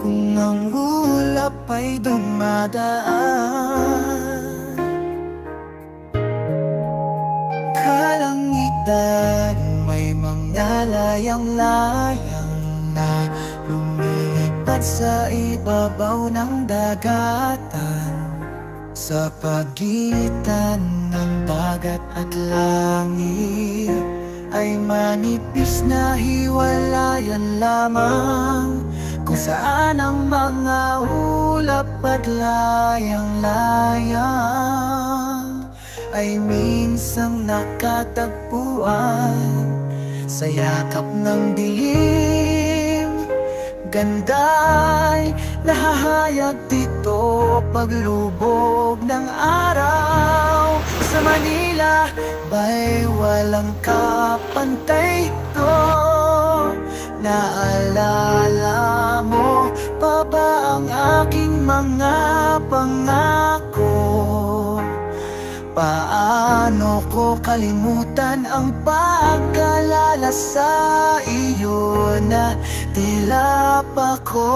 Kung ang ulap ay dumadaan Kalangitan may mga layang-layang na Lumilipad sa ibabaw ng dagatan. Sa pagitan ng dagat at langit Ay manipis na hiwalayan lamang saan ang mga ulap at layang-layang Ay minsang nakatagpuan Sa yakap ng dilim? Ganda'y nahahayag dito Paglubog ng araw. Sa Manila Ba'y walang kapantay to Naalala mo pa ba ang aking mga pangako? Paano ko kalimutan ang pag-alala sa iyo na tila pa ko?